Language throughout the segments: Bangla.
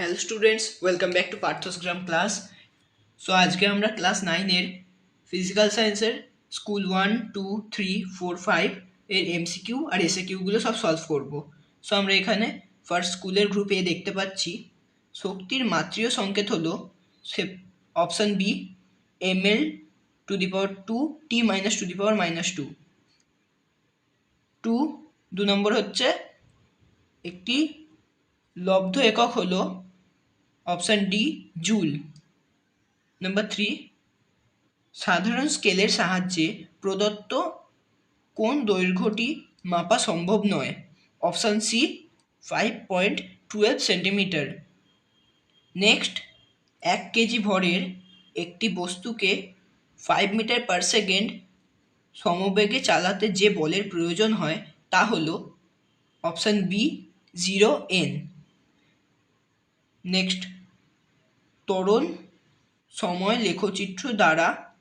Hello students welcome back to Parthasgram class so আজকে আমরা ক্লাস নাইনের ফিজিক্যাল সায়েন্সের school one two three four five এর এমসিকিউ আর এসএ কিউগুলো সব সলভ করব। সো আমরা এখানে ফার্স্ট স্কুলের গ্রুপ এ দেখতে পাচ্ছি। শক্তির মাত্রীয় সংকেত হলো option B M L to the power two T minus to the power minus two two দু নম্বর হচ্ছে একটি লব্ধ একক হলো option D joule number three সাধারণ স্কেলের সাহায্যে প্রদত্ত কোন দৈর্ঘ্যটি মাপা সম্ভব নয়? Option C five point twelve centimetre next এক কেজি ভরের একটি বস্তুকে ফাইভ মিটার পার সেকেন্ড সমবেগে চালাতে যে বলের প্রয়োজন হয়, তা হল option B zero N next ত্বরণ সময়, লেখচিত্র দ্বারা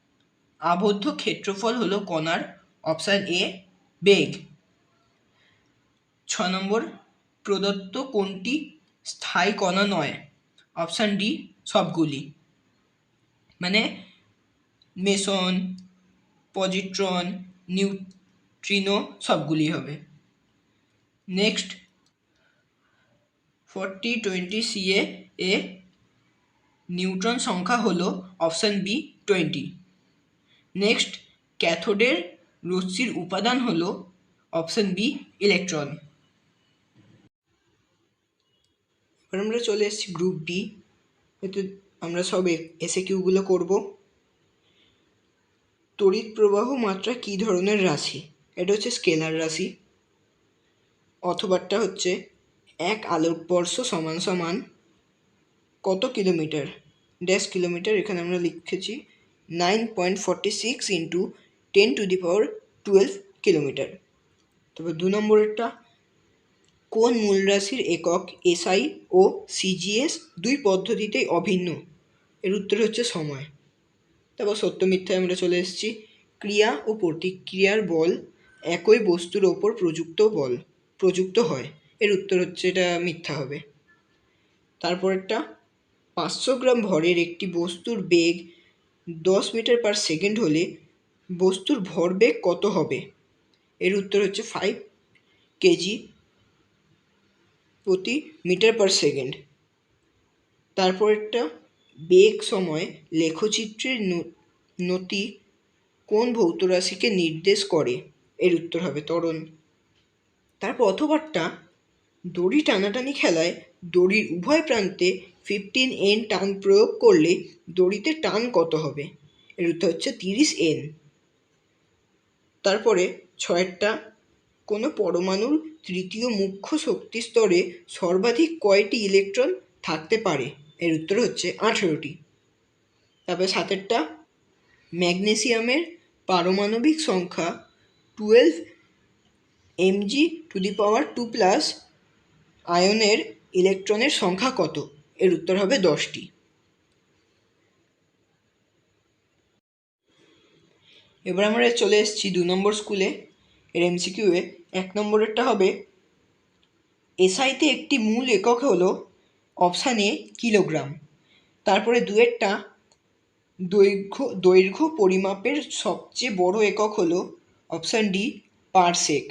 আবদ্ধ ক্ষেত্রফল হলো কণার অপশান এ, বেগ। ছ নম্বর, প্রদত্ত কোনটি স্থায়ী কণা নয়। অপশান ডি, সবগুলি। মানে মেসন, পজিট্রন, নিউট্রিনো সবগুলি হবে। নেক্সট, ফোরটি টোয়েন্টি সিএ এ নিউট্রন সংখ্যা হলো অপশান বি, টোয়েন্টি। নেক্সট, ক্যাথোডের রশ্মির উপাদান হলো অপশান বি, ইলেকট্রন। এবার আমরা চলে এসেছি গ্রুপ বি হয়তো আমরা সব এসে কিউগুলো করব। তড়িৎ প্রবাহ মাত্রা কী ধরনের রাশি? এটা হচ্ছে স্কেলার রাশি। অথবাটা হচ্ছে এক আলোকবর্ষ সমান সমান কত কিলোমিটার? ড্যাশ কিলোমিটার এখানে আমরা লিখেছি nine point forty six into ten to the power twelve kilometre তারপর দু নম্বরেরটা, কোন মূল রাশির একক এসআই ও সিজিএস দুই পদ্ধতিতেই অভিন্ন? এর উত্তর হচ্ছে সময়। তারপর সত্য মিথ্যায় আমরা চলে এসেছি। ক্রিয়া ও প্রতিক্রিয়ার বল একই বস্তুর ওপর প্রযুক্ত বল প্রযুক্ত হয়। এর উত্তর হচ্ছে এটা মিথ্যা হবে। তারপরেরটা পাঁচশো গ্রাম ভরের একটি বস্তুর বেগ দশ মিটার পার সেকেন্ড হলে বস্তুর ভরবেগ কত হবে? এর উত্তর হচ্ছে ফাইভ কেজি প্রতি মিটার পার সেকেন্ড তারপরেরটা, বেগ সময় লেখচিত্রের নতি কোন ভৌত রাশিকে নির্দেশ করে? এর উত্তর হবে ত্বরণ। তারপর অথবারটা দড়ি টানাটানি খেলায় দড়ির উভয় প্রান্তে ফিফটিন এন টান প্রয়োগ করলে দড়িতে টান কত হবে? এর উত্তর হচ্ছে তিরিশ এন তারপরে ছয়েরটা, কোনো পরমাণুর তৃতীয় মুখ্য শক্তি স্তরে সর্বাধিক কয়টি ইলেকট্রন থাকতে পারে? এর উত্তর হচ্ছে আঠেরোটি। তারপরে সাতেরটা, ম্যাগনেসিয়ামের পারমাণবিক সংখ্যা twelve MG to the power two plus আয়নের ইলেকট্রনের সংখ্যা কত? এর উত্তর হবে দশটি। এবার আমরা চলে এসেছি দু নম্বর স্কুলে এর এমসিকিউয়ে এক নম্বরেরটা হবে এসআইতে একটি মূল একক হলো অপশান এ কিলোগ্রাম। তারপরে দুয়েরটা দৈর্ঘ্য দৈর্ঘ্য পরিমাপের সবচেয়ে বড় একক হলো অপশান ডি পারসেক।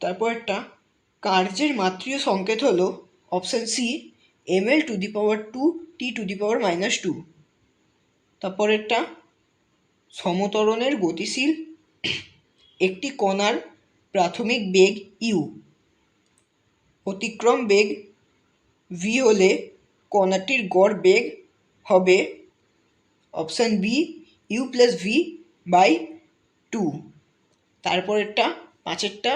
তারপরেরটা কার্যের মাত্রীয় সংকেত হলো option C M L to the power two T to the power minus two তারপরেরটা সমতরণের গতিশীল একটি কণার প্রাথমিক বেগ ইউ অতিক্রম বেগ ভি হলে কণাটির গড় বেগ হবে option B U plus V by two তারপরেরটা, পাঁচেরটা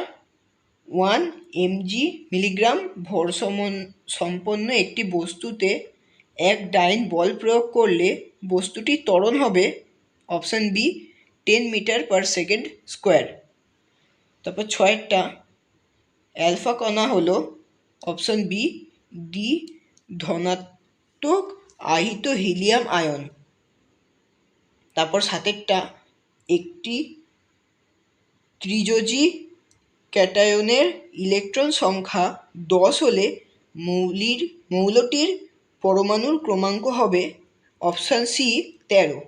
ওয়ান এমজি মিলিগ্রাম ভর সমন সম্পন্ন একটি বস্তুতে এক ডাইন বল প্রয়োগ করলে বস্তুটি ত্বরণ হবে option B ten metre per second square. তারপর ছয়েরটা অ্যালফা কণা হলো অপশান বি ডি ধনাত্মক আহিত হিলিয়াম আয়ন। তারপর সাতেরটা, একটি ত্রিযোজি ক্যাটায়নের ইলেকট্রন সংখ্যা দশ হলে মৌলির, মৌলটির পরমাণুর ক্রমাঙ্ক হবে অপশান সি, তেরো।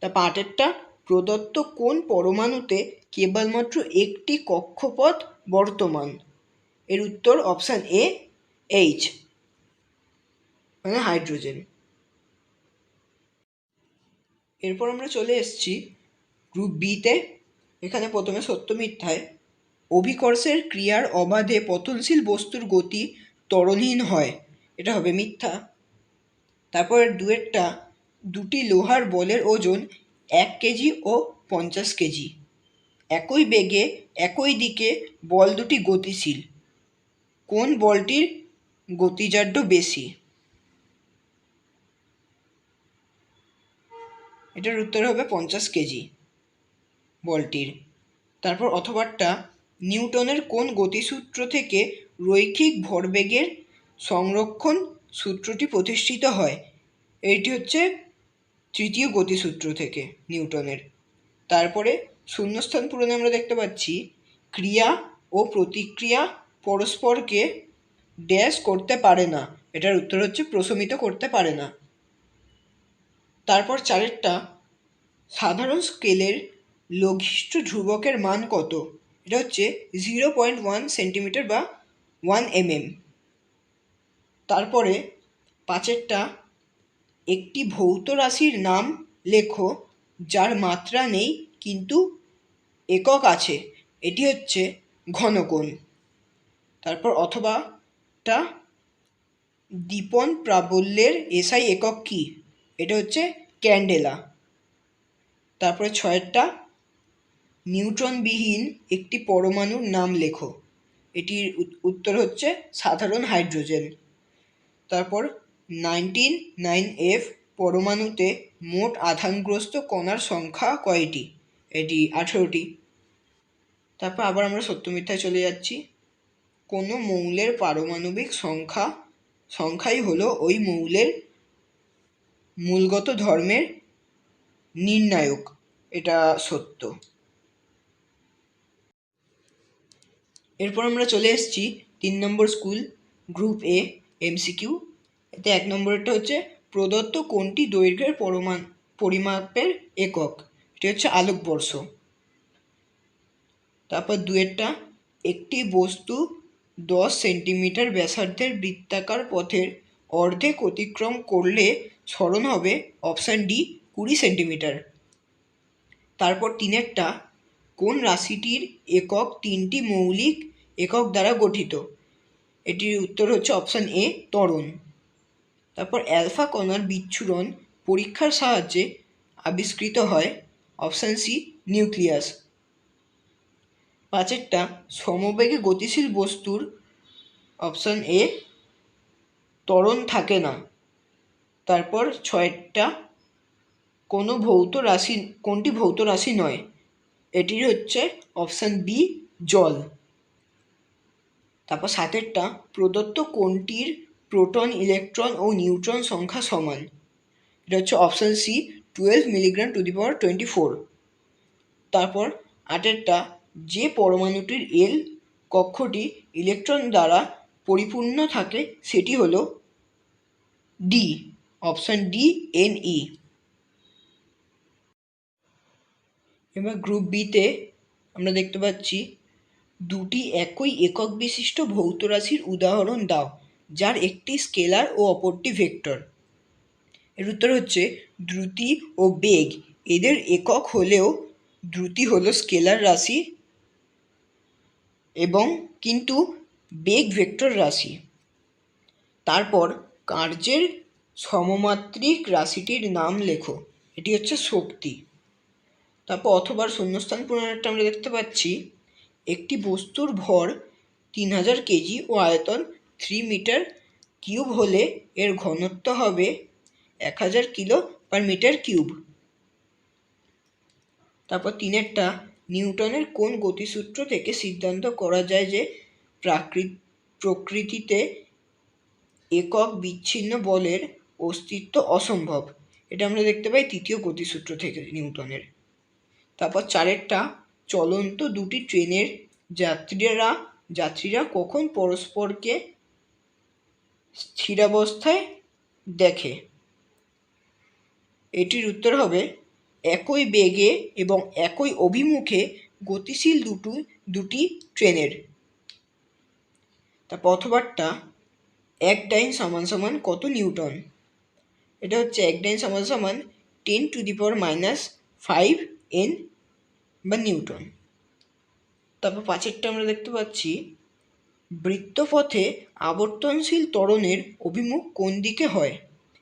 তা পাটেরটা প্রদত্ত কোন পরমাণুতে কেবলমাত্র একটি কক্ষপথ বর্তমান? এর উত্তর অপশান এ এইচ মানে হাইড্রোজেন। এরপর আমরা চলে এসেছি গ্রুপ বিতে। এখানে প্রথমে সত্য মিথ্যায়। অভিকর্ষের ক্রিয়ার অবাধে পতনশীল বস্তুর গতি ত্বরণহীন হয়। এটা হবে মিথ্যা। তারপর দুয়েরটা দুটি লোহার বলের ওজন এক কেজি ও পঞ্চাশ কেজি। একই বেগে, একই দিকে বল দুটি গতিশীল। কোন বলটির গতিজাড্য বেশি? এটার উত্তর হবে পঞ্চাশ কেজি বলটির। তারপর অথবাটা নিউটনের কোন গতিসূত্র থেকে রৈখিক ভরবেগের সংরক্ষণ সূত্রটি প্রতিষ্ঠিত হয়? এটি হচ্ছে তৃতীয় গতিসূত্র থেকে নিউটনের। তারপরে শূন্যস্থান পূরণে আমরা দেখতে পাচ্ছি, ক্রিয়া ও প্রতিক্রিয়া পরস্পরকে ড্যাশ করতে পারে না। এটার উত্তর হচ্ছে প্রশমিত করতে পারে না। তারপর চারেরটা, সাধারণ স্কেলের লঘিষ্ঠ ধ্রুবকের মান কত? এটা হচ্ছে জিরো পয়েন্ট ওয়ান সেন্টিমিটার বা ওয়ান এমএম তারপরে পাঁচেরটা একটি ভৌত রাশির নাম লেখো, যার মাত্রা নেই কিন্তু একক আছে। এটি হচ্ছে ঘনকোণ। তারপর অথবাটা দীপন প্রাবল্যের এসআই একক কী? এটা হচ্ছে ক্যান্ডেলা। তারপরে ছয়েরটা নিউট্রনবিহীন একটি পরমাণুর নাম লেখো। এটির উত্তর হচ্ছে সাধারণ হাইড্রোজেন। তারপর নাইনটিন নাইন এফ পরমাণুতে মোট আধানগ্রস্ত কণার সংখ্যা কয়টি? এটি আঠেরোটি। তারপর আবার আমরা সত্য মিথ্যায় চলে যাচ্ছি। কোনো মৌলের পারমাণবিক সংখ্যা, সংখ্যাই হলো ওই মৌলের মূলগত ধর্মের নির্ণায়ক। এটা সত্য। এরপর আমরা চলে এসেছি তিন নম্বর স্কুল, গ্রুপ এ এমসিকিউ এতে এক নম্বরটা হচ্ছে প্রদত্ত কোনটি দৈর্ঘ্যের পরমাণ পরিমাপের একক? এটি হচ্ছে আলোকবর্ষ। তারপর দুয়েরটা, একটি বস্তু দশ সেন্টিমিটার ব্যাসার্ধের বৃত্তাকার পথের অর্ধেক অতিক্রম করলে স্মরণ হবে অপশান ডি কুড়ি সেন্টিমিটার। তারপর তিনেরটা কোন রাশিটির একক তিনটি মৌলিক একক দ্বারা গঠিত? এটির উত্তর হচ্ছে অপশান এ ত্বরণ। তারপর অ্যালফা কণার বিচ্ছুরণ পরীক্ষার সাহায্যে আবিষ্কৃত হয় অপশান সি নিউক্লিয়াস পাঁচেরটা, সমবেগে গতিশীল বস্তুর অপশান এ ত্বরণ থাকে না। তারপর ছয়টা, কোনো ভৌত রাশি, কোনটি ভৌত রাশি নয়? এটির হচ্ছে অপশান বি, জল। তারপর সাতেরটা, প্রদত্ত কোনটির প্রোটন, ইলেকট্রন ও নিউট্রন সংখ্যা সমান? এটা হচ্ছে option C, twelve milligram to the power twenty four. তারপর আটেরটা, যে পরমাণুটির এল কক্ষটি ইলেকট্রন দ্বারা পরিপূর্ণ থাকে, সেটি হলো D, option D, N E. এবার গ্রুপ বিতে আমরা দেখতে পাচ্ছি দুটি একই একক বিশিষ্ট ভৌত রাশির উদাহরণ দাও, যার একটি স্কেলার ও অপরটি ভেক্টর। এর উত্তর হচ্ছে দ্রুতি ও বেগ। এদের একক হলেও দ্রুতি হলো স্কেলার রাশি এবং কিন্তু বেগ ভেক্টর রাশি। তারপর কার্যের সমমাত্রিক রাশিটির নাম লেখো। এটি হচ্ছে শক্তি। তারপর অথবা শূন্যস্থান পূরণেরটা আমরা দেখতে পাচ্ছি। একটি বস্তুর ভর তিন হাজার কেজি ও আয়তন থ্রি মিটার কিউব হলে এর ঘনত্ব হবে এক হাজার কিলো পার মিটার কিউব। তারপর তিনেরটা, নিউটনের কোন গতিসূত্র থেকে সিদ্ধান্ত করা যায় যে প্রাকৃত প্রকৃতিতে একক বিচ্ছিন্ন বলের অস্তিত্ব অসম্ভব? এটা আমরা দেখতে পাই তৃতীয় গতিসূত্র থেকে নিউটনের। তারপর চারেরটা চলন্ত দুটি ট্রেনের যাত্রীরা যাত্রীরা কখন পরস্পরকে স্থিরাবস্থায় দেখে? এটির উত্তর হবে, একই বেগে এবং একই অভিমুখে গতিশীল দুটো, দুটি ট্রেনের। তা প্রথবারটা এক ডাইন সমান সমান কত নিউটন? এটা হচ্ছে এক ডাইন সমান সমান ten to the power minus five N বা নিউটন। তারপর পাঁচেরটা আমরা দেখতে পাচ্ছি, বৃত্তপথে আবর্তনশীল ত্বরণের অভিমুখ কোন দিকে হয়?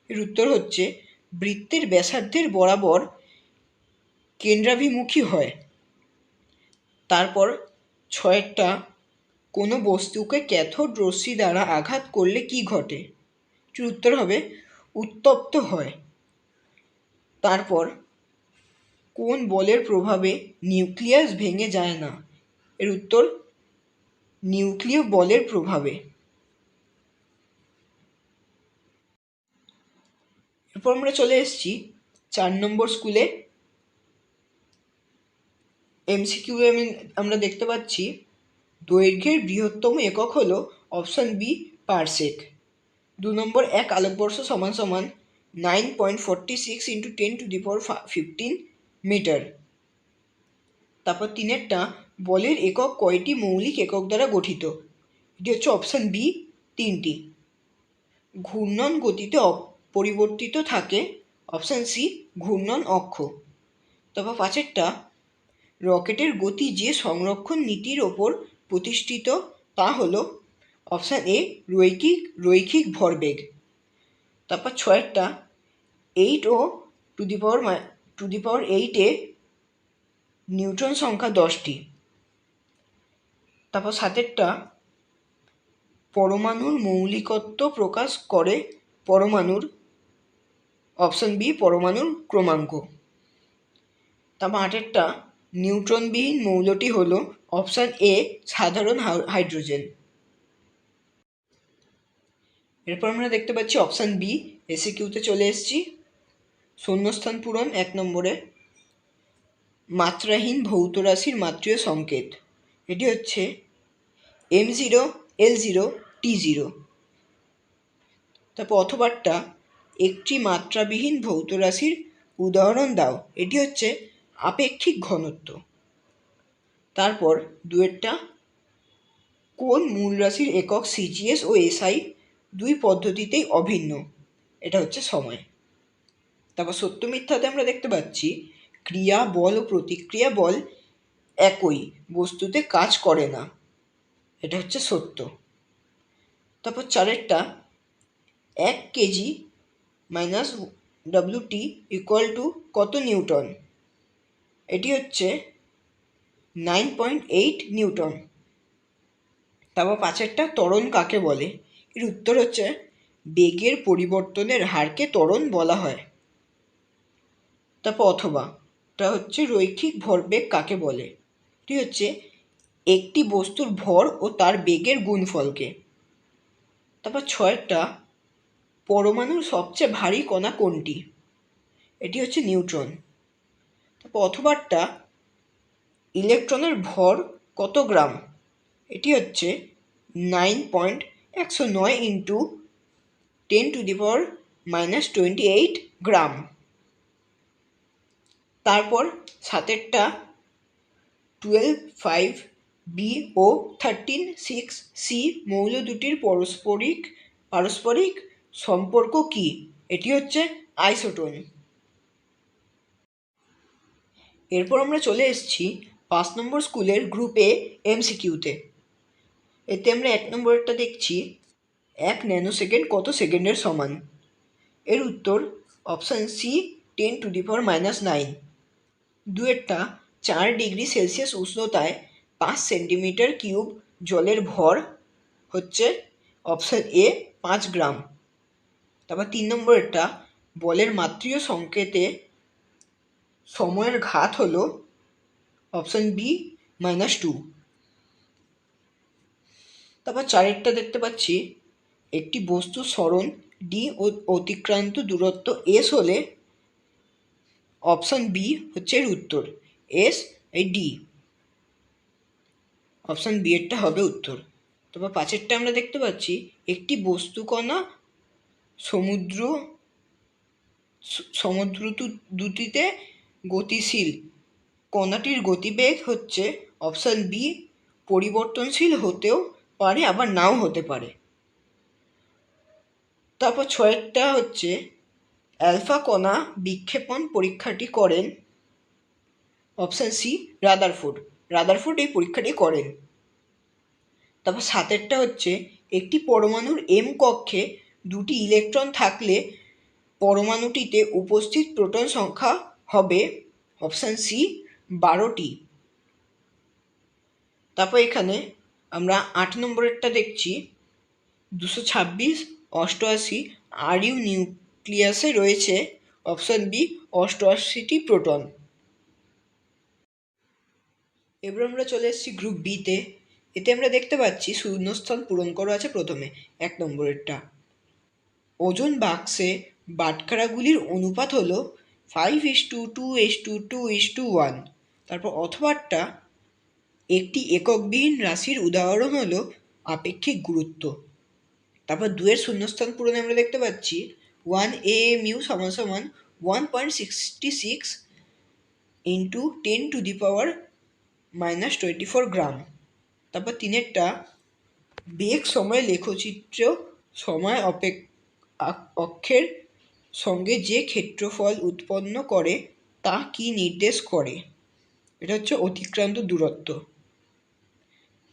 এর উত্তর হচ্ছে, বৃত্তের ব্যাসার্ধের বরাবর কেন্দ্রাভিমুখী হয়। তারপর ছয়েরটা, কোনো বস্তুকে ক্যাথোড রশ্মি দ্বারা আঘাত করলে কি ঘটে? উত্তর হবে, উত্তপ্ত হয়। তারপর কোন বলের প্রভাবে নিউক্লিয়াস ভেঙে যায় না? এর উত্তর, নিউক্লিয় বলের প্রভাবে। এরপর আমরা চলে এসেছি চার নম্বর স্কুলে এমসিকিউ আমরা দেখতে পাচ্ছি, দৈর্ঘ্যের বৃহত্তম একক হলো অপশান বি পারসেক। দু নম্বর এক আলোকবর্ষ সমান সমান nine point forty six into ten to the power fifteen metre. তারপর তিনেরটা, বলের একক কয়টি মৌলিক একক দ্বারা গঠিত? এটি হচ্ছে অপশান বি তিনটি। ঘূর্ণন গতিতে পরিবর্তিত থাকে অপশান সি ঘূর্ণন অক্ষ। তারপর পাঁচেরটা, রকেটের গতি যে সংরক্ষণ নীতির ওপর প্রতিষ্ঠিত, তা হলো অপশান এ রৈখিক রৈখিক ভরবেগ। তারপর ছয়েরটা eight O to the power to the power এইটে নিউট্রন সংখ্যা দশটি। তারপর সাতেরটা, পরমাণুর মৌলিকত্ব প্রকাশ করে পরমাণুর অপশান বি, পরমাণুর ক্রমাঙ্ক। তারপর আটেরটা, নিউট্রনবিহীন মৌলটি হলো অপশান এ, সাধারণ হাইড্রোজেন। এরপর আমরা দেখতে পাচ্ছি অপশান বি এসে কিউতে চলে এসেছি। শূন্যস্থান পূরণ, এক নম্বরে মাত্রাহীন ভৌত রাশির মাত্রীয় সংকেত। এটি হচ্ছে M zero L zero T zero তারপর অথবারটা একটি মাত্রাবিহীন ভৌত রাশির উদাহরণ দাও। এটি হচ্ছে আপেক্ষিক ঘনত্ব। তারপর দুয়েরটা, কোন মূল রাশির একক সিজিএস ও এসআই দুই পদ্ধতিতেই অভিন্ন? এটা হচ্ছে সময়। তারপর সত্য মিথ্যাতে আমরা দেখতে পাচ্ছি, ক্রিয়া, বল ও প্রতিক্রিয়া বল একই, বস্তুতে কাজ করে না। এটা হচ্ছে সত্য। তারপর চারেরটা, এক কেজি মাইনাস ডাব্লিউটি ইকুয়াল টু কত নিউটন? এটি হচ্ছে নাইন পয়েন্ট এইট নিউটন। তারপর পাঁচেরটা, ত্বরণ কাকে বলে? এর উত্তর হচ্ছে বেগের পরিবর্তনের হারকে ত্বরণ বলা হয়। তারপর অথবা। টা হচ্ছে রৈখিক ভরবেগ কাকে বলে? এটি হচ্ছে একটি বস্তুর ভর ও তার বেগের গুণফলকে। তারপর ছয়টা পরমাণুর সবচেয়ে ভারী কণা কোনটি? এটি হচ্ছে নিউট্রন। তারপর অথবারটা ইলেকট্রনের ভর কত গ্রাম? এটি হচ্ছে নাইন পয়েন্ট একশো নয় into ten to the power minus twenty eight gram. তারপর সাতেরটা টুয়েলভ ফাইভ বি ও থার্টিন সিক্স সি মৌল দুটির পারস্পরিক পারস্পরিক সম্পর্ক কি? এটি হচ্ছে আইসোটোন। এরপর আমরা চলে এসেছি পাঁচ নম্বর স্কুলের গ্রুপ এমসিকিউতে এতে আমরা এক নম্বরটা দেখছি, এক ন্যানো সেকেন্ড কত সেকেন্ডের সমান? এর উত্তর option C ten to the power minus nine দুয়েরটা চার ডিগ্রি সেলসিয়াস উষ্ণতায় পাঁচ সেন্টিমিটার কিউব জলের ভর হচ্ছে অপশান এ পাঁচ গ্রাম। তারপর তিন নম্বরেরটা বলের মাতৃয় সংকেতে সময়ের ঘাত হলো অপশান বি মাইনাস টু। তারপর চারেরটা দেখতে পাচ্ছি, একটি বস্তু স্মরণ ডি অতিক্রান্ত দূরত্ব এস হলে অপশান বি হচ্ছে এর উত্তর। এস, এই ডি। অপশান বি এরটা হবে উত্তর। তারপর পাঁচেরটা আমরা দেখতে পাচ্ছি, একটি বস্তুকণা সমুদ্র সমুদ্র দুটিতে গতিশীল। কণাটির গতিবেগ হচ্ছে অপশান বি, পরিবর্তনশীল হতেও পারে, আবার নাও হতে পারে। তারপর ছয়েরটা হচ্ছে অ্যালফা কণা বিক্ষেপণ পরীক্ষাটি করেন অপশান সি রাদারফোর্ড রাদারফোর্ড এই পরীক্ষাটি করেন। তারপর সাতেরটা হচ্ছে, একটি পরমাণুর এম কক্ষে দুটি ইলেকট্রন থাকলে পরমাণুটিতে উপস্থিত প্রোটন সংখ্যা হবে অপশান সি বারোটি। তারপর এখানে আমরা আট নম্বরেরটা দেখছি, দুশো ছাব্বিশ, অষ্টআশি আর ইউ নিউক্লিয়াসে রয়েছে অপশান বি, অষ্টআশিটি প্রোটন। এবার আমরা চলে এসেছি গ্রুপ বিতে এতে আমরা দেখতে পাচ্ছি শূন্যস্থান পূরণ করা আছে প্রথমে, এক নম্বরেরটা। ওজন বাক্সে বাটখারাগুলির অনুপাত হলো five is to two is to two is to one তারপর অথবাটা একটি এককবিহীন রাশির উদাহরণ হলো আপেক্ষিক গুরুত্ব। তারপর দুয়ের শূন্যস্থান পূরণে আমরা দেখতে পাচ্ছি ওয়ান এ এম ইউ সমান সমান one point sixty six into ten to the power minus twenty four gram তারপর তিনেরটা বেগ সময় লেখচিত্র সময় অপেক অক্ষের সঙ্গে যে ক্ষেত্রফল উৎপন্ন করে তা কি নির্দেশ করে? এটা হচ্ছে অতিক্রান্ত দূরত্ব।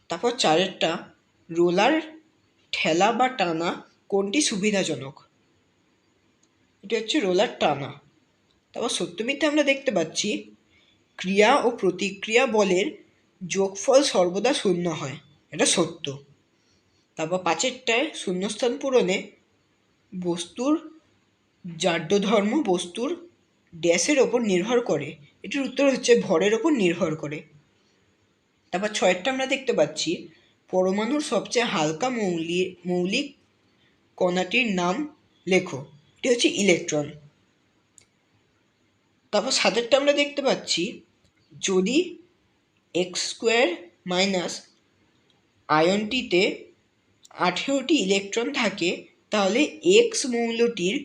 তারপর চারেরটা রোলার ঠেলা বা টানা কোনটি সুবিধাজনক? এটা হচ্ছে রোলার টানা। তারপর সত্যমিথ্যা আমরা দেখতে পাচ্ছি, ক্রিয়া ও প্রতিক্রিয়া বলের যোগফল সর্বদা শূন্য হয়, এটা সত্য। তারপর পাঁচেরটায় শূন্যস্থান পূরণে বস্তুর জাড্য ধর্ম বস্তুর ড্যাশের ওপর নির্ভর করে, এটির উত্তর হচ্ছে ভরের ওপর নির্ভর করে। তারপর ছয়েরটা আমরা দেখতে পাচ্ছি, পরমাণুর সবচেয়ে হালকা মৌলি, মৌলিক কণাটির নাম লেখো। এটি হচ্ছে ইলেকট্রন তারপর সাতেরটা আমরা দেখতে পাচ্ছি, যদি এক্স স্কোয়ার মাইনাস আয়নটিতে আঠেরোটি ইলেকট্রন থাকে, তাহলে এক্স মৌলটির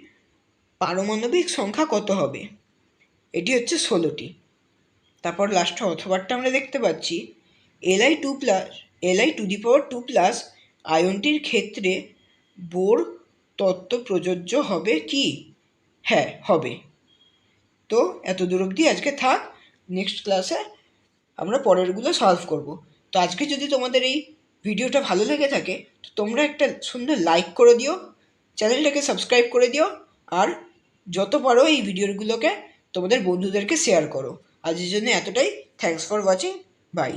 পারমাণবিক সংখ্যা কত হবে? এটি হচ্ছে ষোলোটি। তারপর লাস্টে অথবারটা আমরা দেখতে পাচ্ছি LI two plus LI to the power two plus আয়নটির ক্ষেত্রে বোর তত্ত্ব প্রযোজ্য হবে কি? হ্যাঁ হবে। তো এত দূর অবধি আজকে থাক। নেক্সট ক্লাসে আমরা পরেরগুলো সলভ করব। তো আজকে যদি তোমাদের এই ভিডিওটা ভালো লেগে থাকে, তো তোমরা একটা সুন্দর লাইক করে দিও, চ্যানেলটাকে সাবস্ক্রাইব করে দিও, আর যত পারো এই ভিডিওগুলোকে তোমাদের বন্ধুদেরকে শেয়ার করো। আজকের জন্য এতটাই। Thanks for watching by